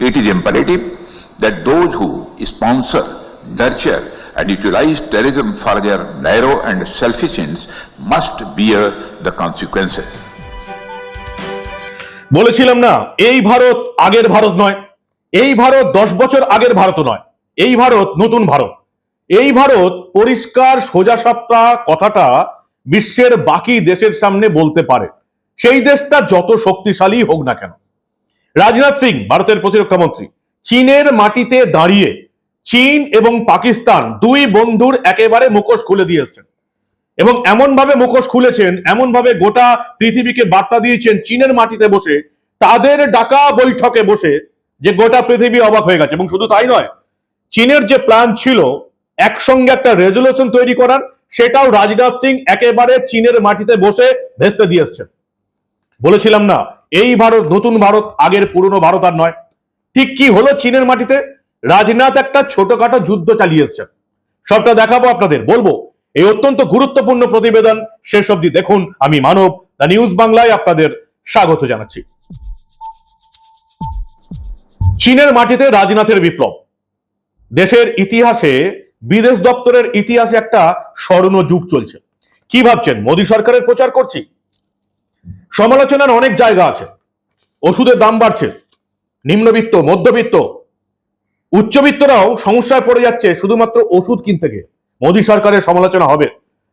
It is imperative that those who sponsor, nurture, and utilize terrorism for their narrow and selfish ends must bear the consequences. বলেছিলাম না এই ভারত আগের ভারত নয় এই ভারত দশ বছর আগের ভারত নয় এই ভারত নতুন ভারত এই ভারত পরিষ্কার সোজা সাপটা কথাটা বিশ্বের বাকি দেশের সামনে বলতে পারে সেই দেশটা যত শক্তিশালী হোক না কেন রাজনাথ সিং, ভারতের প্রতিরক্ষা মন্ত্রী। চীনের মাটিতে দাঁড়িয়ে চীন এবং পাকিস্তান দুই বন্ধুর একেবারে মুখোশ খুলে দিয়ে এসছেন। এবং এমন ভাবে মুখোশ খুলেছেন এমন ভাবে গোটা পৃথিবীকে বার্তা দিয়েছেন চীনের মাটিতে বসে, তাদের ডাকা বৈঠকে বসে যে গোটা পৃথিবী অবাক হয়ে গেছে। এবং শুধু তাই নয়, চীনের যে প্ল্যান ছিল একসঙ্গে একটা রেজলিউশন তৈরি করার, সেটাও রাজনাথ সিং একেবারে চীনের মাটিতে বসে ভেস্তে দিয়ে এসছেন। বলেছিলাম না এই ভারত নতুন ভারত, আগের পুরনো ভারত আর নয়। ঠিক কি হলো চীনের মাটিতে? রাজনাথ একটা ছোটখাটো যুদ্ধ চালিয়ে এসছেন। সবটা দেখাবো আপনাদের, বলব, এই অত্যন্ত গুরুত্বপূর্ণ প্রতিবেদন শেষ অবধি দেখুন। আমি মানব, দ্য নিউজ বাংলায় আপনাদের স্বাগত জানাচ্ছি। চীনের মাটিতে রাজনাথের বিপ্লব। দেশের ইতিহাসে, বিদেশ দপ্তরের ইতিহাসে একটা স্বর্ণ যুগ চলছে। কি ভাবছেন, মোদী সরকারের প্রচার করছি? সমালোচনার অনেক জায়গা আছে। ওষুধের দাম বাড়ছে, নিম্নবিত্ত, মধ্যবিত্ত, উচ্চবিত্তরাও সমস্যায় পড়ে যাচ্ছে শুধুমাত্র ওষুধ কিনতে গিয়ে। মোদী সরকারের সমালোচনা হবে।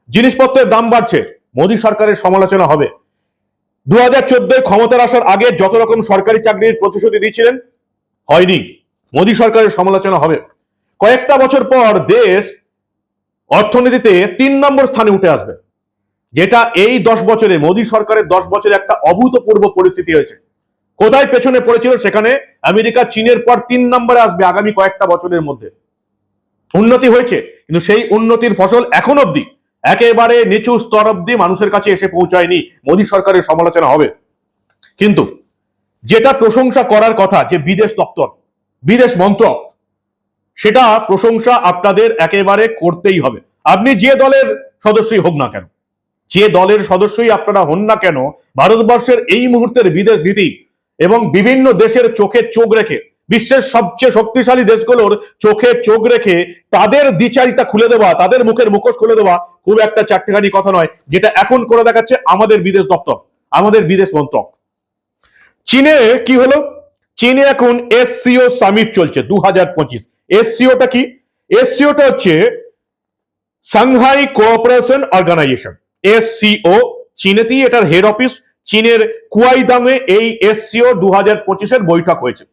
জিনিসপত্রের দাম বাড়ছে, মোদী সরকারের সমালোচনা হবে। দু হাজার চোদ্দোয় ক্ষমতার আসার আগে যত রকম সরকারি চাকরির প্রতিশ্রুতি দিয়েছিলেন, হয়নি। মোদী সরকারের সমালোচনা হবে। কয়েকটা বছর পর দেশ অর্থনীতিতে তিন নম্বর স্থানে উঠে আসবে। যেটা এই দশ বছরে, মোদী সরকারের দশ বছরে একটা অভূতপূর্ব পরিস্থিতি হয়েছে। কোথায় পেছনে পড়েছিল সেখানে আমেরিকা, চীনের পর তিন নম্বরে আসবে আগামী কয়েকটা বছরের মধ্যে। উন্নতি হয়েছে, কিন্তু সেই উন্নতির ফসল এখন অবধি একেবারে নিচু স্তর অবধি মানুষের কাছে এসে পৌঁছায়নি, মোদী সরকারের সমালোচনা হবে। কিন্তু যেটা প্রশংসা করার কথা যে বিদেশ দপ্তর, বিদেশ মন্ত্রক, সেটা প্রশংসা আপনাদের একেবারে করতেই হবে। আপনি যে দলের সদস্যই হোক না কেন যে দলের সদস্যই আপনারা হন না কেন, ভারতবর্ষের এই মুহূর্তের বিদেশ নীতি এবং বিভিন্ন দেশের চোখে চোখ রেখে, বিশ্বের সবচেয়ে শক্তিশালী দেশগুলোর চোখে চোখ রেখে তাদের দ্বিচারিতা খুলে দেওয়া, তাদের মুখের মুখোশ খুলে দেওয়া খুব একটা চারটিখানি কথা নয়, যেটা এখন করে দেখাচ্ছে আমাদের বিদেশ দপ্তর, আমাদের বিদেশ মন্ত্রক। চীনে কি হলো? চীনে এখন এসসিও সামিট চলছে দু হাজার পঁচিশ। এসসিওটা কি? এসসিওটা হচ্ছে সাংহাই কোঅপারেশন অর্গানাইজেশন। এসসিও, চীনেতেই এটার হেড অফিস চীনের কুয়াইদামে এই এসসিও দু হাজার পঁচিশের বৈঠক হয়েছে।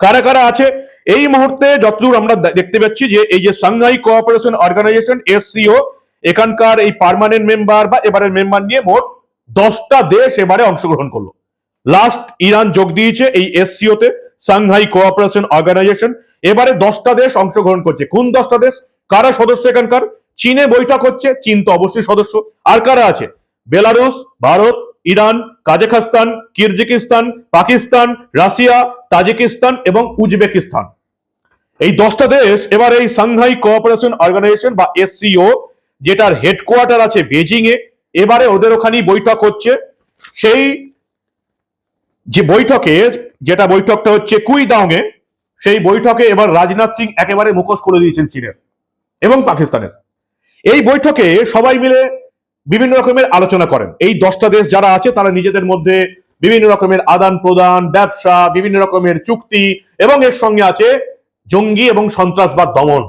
কারা কারা আছে? এই মুহূর্তে যতদূর আমরা দেখতে পাচ্ছি যে এই যে সাংহাই কোঅপারেশন অর্গানাইজেশন এসসিও, এখানকার এই পার্মানেন্ট মেম্বার বা এবারের মেম্বার নিয়ে মোট দশটা দেশ এবারে অংশগ্রহণ করল। লাস্ট ইরান যোগ দিয়েছে এই এসসিও তে সাংহাই কোঅপারেশন অর্গানাইজেশন এবারে দশটা দেশ অংশগ্রহণ করছে। কোন দশটা দেশ? কারা সদস্য এখানকার? চীনে বৈঠক হচ্ছে, চীন তো অবশ্যই সদস্য। আর কারা আছে? Belarus Bharat, Iran, Kazakhstan, Kyrgyzstan, Pakistan, Russia, Tajikistan এবং উজবেকিস্তান। এই দশটা দেশ এবার এই সাংহাই কোঅপারেশন অর্গানাইজেশন বা এসসিও, যেটার হেডকোয়ার্টার আছে বেজিং এ এবারে ওদের ওখানেই বৈঠক হচ্ছে। সেই যে বৈঠকে, যেটা বৈঠকটা হচ্ছে কুইদাং এ সেই বৈঠকে এবার রাজনাথ সিং একেবারে মুখোশ করে দিয়েছেন চীনের এবং পাকিস্তানের। এই বৈঠকে সবাই মিলে বিভিন্ন রকমের আলোচনা করেন। এই দশটা দেশ যারা আছে, তারা নিজেদের মধ্যে বিভিন্ন রকমের আদান প্রদান, ব্যবসা, বিভিন্ন রকমের চুক্তি এবং এর সঙ্গে আছে জঙ্গি এবং সন্ত্রাসবাদ দমন।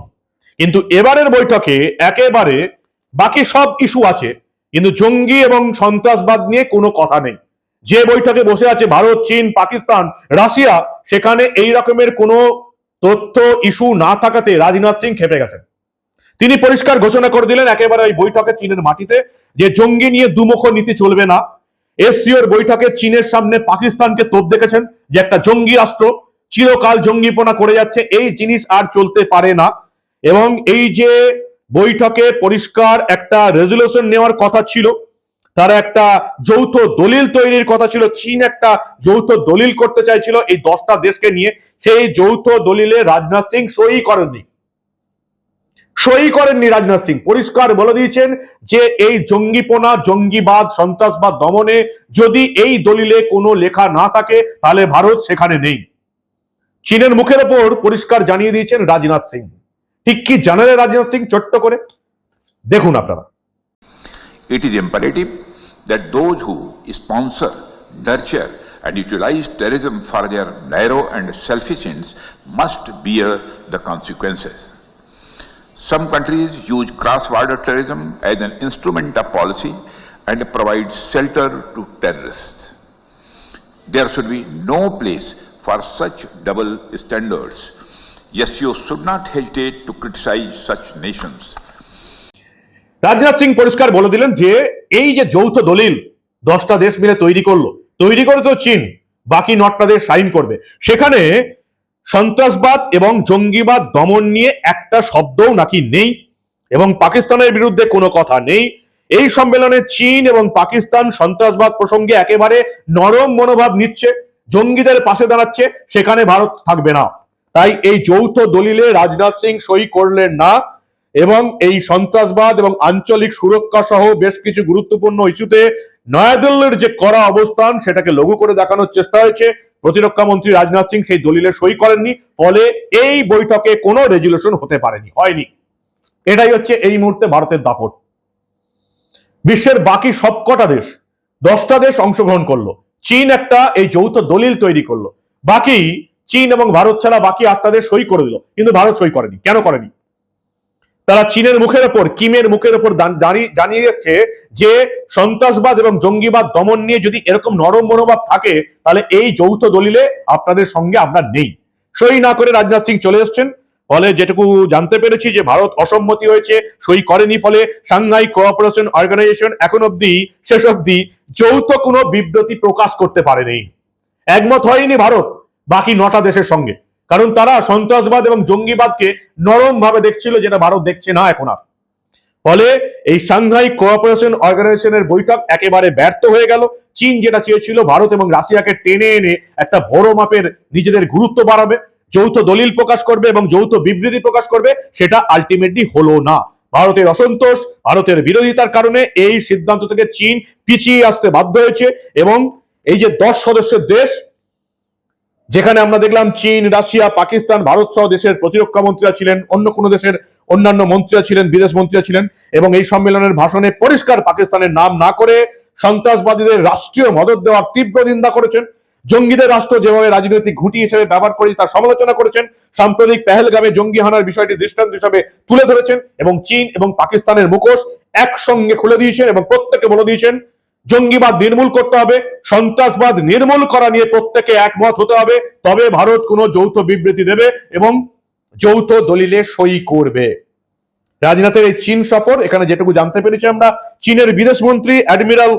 কিন্তু এবারের বৈঠকে একেবারে বাকি সব ইস্যু আছে। কিন্তু জঙ্গি এবং সন্ত্রাসবাদ নিয়ে কোনো কথা নেই। যে বৈঠকে বসে আছে ভারত, চীন, পাকিস্তান, রাশিয়া, সেখানে এই রকমের কোনো তথ্য ইস্যু না থাকাতে রাজনাথ সিং খেপে গেছেন। তিনি পরিষ্কার ঘোষণা করে দিলেন, একেবারে ওই বৈঠকে চীনের মাটিতে, যে জঙ্গি নিয়ে দুমুখ নীতি চলবে না। এসসিওর বৈঠকে চীনের সামনে পাকিস্তানকে তোপ দেখেছেন যে একটা জঙ্গি রাষ্ট্র চিরকাল জঙ্গিপনা করে যাচ্ছে, এই জিনিস আর চলতে পারে না। এবং এই যে বৈঠকে পরিষ্কার একটা রেজলিউশন নেওয়ার কথা ছিল, তারা একটা যৌথ দলিল তৈরির কথা ছিল, চীন একটা যৌথ দলিল করতে চাইছিল এই দশটা দেশকে নিয়ে, সেই যৌথ দলিলে রাজনাথ সিং সই করেননি। সই করেননি রাজনাথ সিং। পরিষ্কার বলে দিয়েছেন যে এই জঙ্গিপনা জঙ্গিবাদ সন্ত্রাসবাদ দমনে যদি এই দলিলে কোনো লেখা না থাকে তাহলে ভারত সেখানে নেই। চীনের মুখের ওপর পরিষ্কার জানিয়ে দিয়েছেন রাজনাথ সিং। ঠিক কি জানালে রাজনাথ সিং ছোট্ট করে? দেখুন আপনারা। It is imperative that those who sponsor, nurture, and utilize terrorism for their and selfish ends must bear the consequences. Some countries use cross-border terrorism as an instrument of policy and provide shelter to terrorists. There should be no place for such double standards. Yes, you should not hesitate to criticize such nations. Rajnath Singh পরিষ্কার বলে দিলেন যে এই যে যৌথ দলিল দশটা দেশ মিলে তৈরি করল তৈরি করে তো চীন বাকি নটটা দেশ সাইন করবে সেখানে সন্ত্রাসবাদ এবং জঙ্গিবাদ দমন নিয়ে একটা শব্দও নাকি নেই এবং পাকিস্তানের বিরুদ্ধে কোনো কথা নেই। এই সম্মেলনে চীন এবং পাকিস্তান সন্ত্রাসবাদ প্রসঙ্গে একেবারে নরম মনোভাব নিচ্ছে, জঙ্গিদের পাশে দাঁড়াচ্ছে, সেখানে ভারত থাকবে না। তাই এই যৌথ দলিলে রাজনাথ সিং সই করলেন না এবং এই সন্ত্রাসবাদ এবং আঞ্চলিক সুরক্ষা সহ বেশ কিছু গুরুত্বপূর্ণ ইস্যুতে নয়াদিল্লির যে কড়া অবস্থান, সেটাকে লঘু করে দেখানোর চেষ্টা হয়েছে। প্রতিরক্ষা মন্ত্রী রাজনাথ সিং সেই দলিলে সই করেননি, ফলে এই বৈঠকে কোনো রেজুলেশন হতে পারেনি, হয়নি। এটাই হচ্ছে এই মুহূর্তে ভারতের দাপট। বিশ্বের বাকি সবকটা দেশ, দশটা দেশ অংশগ্রহণ করল। চীন একটা এই যৌথ দলিল তৈরি করল। বাকি চীন এবং ভারত ছাড়া বাকি আটটা দেশ সই করে দিল, কিন্তু ভারত সই করেনি। কেন করেনি? তারা চীনের মুখের ওপর, কিমের মুখের ওপর জানিয়ে যাচ্ছে যে সন্ত্রাসবাদ এবং জঙ্গিবাদ দমন নিয়ে যদি এরকম নরম মনোভাব থাকে, তাহলে এই যৌথ দলিলে আপনাদের সঙ্গে আমরা নেই। সই না করে রাজনাথ সিং চলে এসছেন। ফলে যেটুকু জানতে পেরেছি যে ভারত অসম্মতি হয়েছে, সই করেনি, ফলে সাংহাই কোঅপারেশন অর্গানাইজেশন এখন অব্দি শেষ অব্দি যৌথ কোনো বিবৃতি প্রকাশ করতে পারেনি। একমত হয়নি ভারত, বাকি নটা দেশের সঙ্গে। কারণ তারা সন্ত্রাসবাদ এবং জঙ্গিবাদকে নরম ভাবে দেখছিল যেটা ভারত দেখছে না এখন আর। ফলে এই সাংহাই কোঅপারেশন অর্গানাইজেশনের বৈঠক একেবারে ব্যর্থ হয়ে গেল। চীন যেটা চেয়েছিল ভারত এবং রাশিয়াকে টেনে এনে একটা বড় মাপের নিজেদের গুরুত্ব বাড়াবে, যৌথ দলিল প্রকাশ করবে এবং যৌথ বিবৃতি প্রকাশ করবে, সেটা আলটিমেটলি হলো না। ভারতের অসন্তোষ, ভারতের বিরোধিতার কারণে এই সিদ্ধান্ত থেকে চীন পিছিয়ে আসতে বাধ্য হয়েছে এবং এই যে দশ সদস্যের দেশ যেখানে আমরা দেখলাম চীন, রাশিয়া, পাকিস্তান, ভারত সহ দেশের প্রতিরক্ষা মন্ত্রীরা ছিলেন, অন্য কোনো দেশের অন্যান্য মন্ত্রীরা ছিলেন, বিদেশ মন্ত্রীরা ছিলেন, এবং এই সম্মেলনের ভাষণে পরিষ্কার পাকিস্তানের নাম না করে সন্ত্রাসবাদীদের রাষ্ট্রীয় মদত দেওয়ার তীব্র নিন্দা করেছেন। জঙ্গিদের রাষ্ট্র যেভাবে রাজনৈতিক ঘুঁটি হিসেবে ব্যবহার করে তার সমালোচনা করেছেন। সাম্প্রতিক পেহেলগামে জঙ্গি হানার বিষয়টি দৃষ্টান্ত হিসাবে তুলে ধরেছেন, এবং চীন এবং পাকিস্তানের মুখোশ একসঙ্গে খুলে দিয়েছেন এবং প্রত্যেকে বলে দিয়েছেন জঙ্গিবাদ নির্মূল করতে হবে, সন্ত্রাসবাদ নির্মূল করা নিয়ে প্রত্যেকে একমত হতে হবে, তবে ভারত কোনো যৌথ বিবৃতি দেবে এবং যৌথ দলিলে সই করবে। রাজনাথের এই চীন সফর, এখানে যেটুকু জানতে পেরেছি আমরা, চীনের বিদেশ মন্ত্রী অ্যাডমিরাল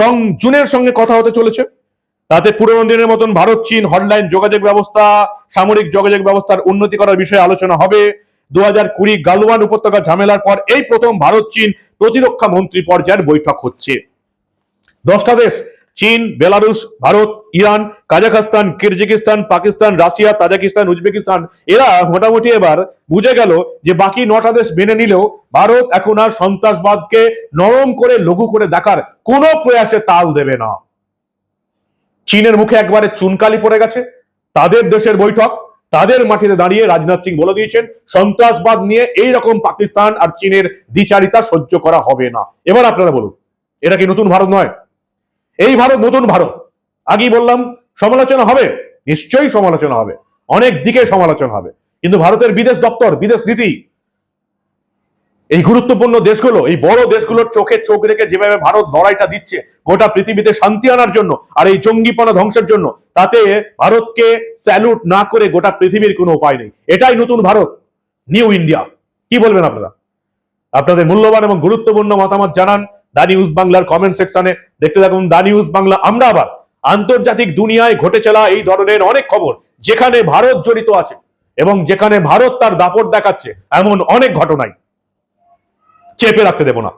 ডং জুনের সঙ্গে কথা হতে চলেছে। তাতে পুরনো দিনের মতন ভারত চীন হটলাইন যোগাযোগ ব্যবস্থা, সামরিক যোগাযোগ ব্যবস্থার উন্নতি করার বিষয়ে আলোচনা হবে। দু হাজার কুড়ি গালওয়ান উপত্যকা ঝামেলার পর এই প্রথম ভারত চীন প্রতিরক্ষা মন্ত্রী পর্যায়ের বৈঠক হচ্ছে। দশটা দেশ, চীন, Belarus, Bharat, Iran, Kazakhstan, Kyrgyzstan, Pakistan, Russia, Tajikistan, Uzbekistan, এরা মোটামুটি এবার বুঝে গেল যে বাকি নটা দেশ মেনে নিলেও ভারত এখন আর সন্ত্রাসবাদকে নরম করে লঘু করে দেখার কোনো প্রয়াসে তাল দেবে না। চীনের মুখে একবারে চুনকালি পড়ে গেছে। তাদের দেশের বৈঠক, তাদের মাটিতে দাঁড়িয়ে রাজনাথ সিং বলে দিয়েছেন, সন্ত্রাসবাদ নিয়ে এই রকম পাকিস্তান আর চীনের দ্বিচারিতা সহ্য করা হবে না। এবার আপনারা বলুন এটা কি নতুন ভারত নয়? এই ভারত, নতুন ভারত। আগেই বললাম, সমালোচনা হবে, নিশ্চয়ই সমালোচনা হবে। অনেক দিকে সমালোচনা হবে। কিন্তু ভারতের বিদেশ দপ্তর, বিদেশ নীতি, এই গুরুত্বপূর্ণ দেশগুলো, এই বড় দেশগুলোর চোখে চোখ রেখে যেভাবে ভারত লড়াইটা দিচ্ছে, গোটা পৃথিবীতে শান্তি আনার জন্য আর এই জঙ্গিপনা ধ্বংসের জন্য, তাতে ভারতকে স্যালুট না করে গোটা পৃথিবীর কোনো উপায় নেই। এটাই নতুন ভারত নিউ ইন্ডিয়া কি বলবেন আপনারা? আপনাদের মূল্যবান এবং গুরুত্বপূর্ণ মতামত জানান। দা নিউজ বাংলার কমেন্ট সেকশনে দেখতে থাকুন দা নিউজ বাংলা। আমরা আবার আন্তর্জাতিক দুনিয়ায় ঘটে চলা এই ধরনের অনেক খবর যেখানে ভারত জড়িত আছে এবং যেখানে ভারত তার দাপট দেখাচ্ছে, এমন অনেক ঘটনাই। চেপে রাখতে দেব না।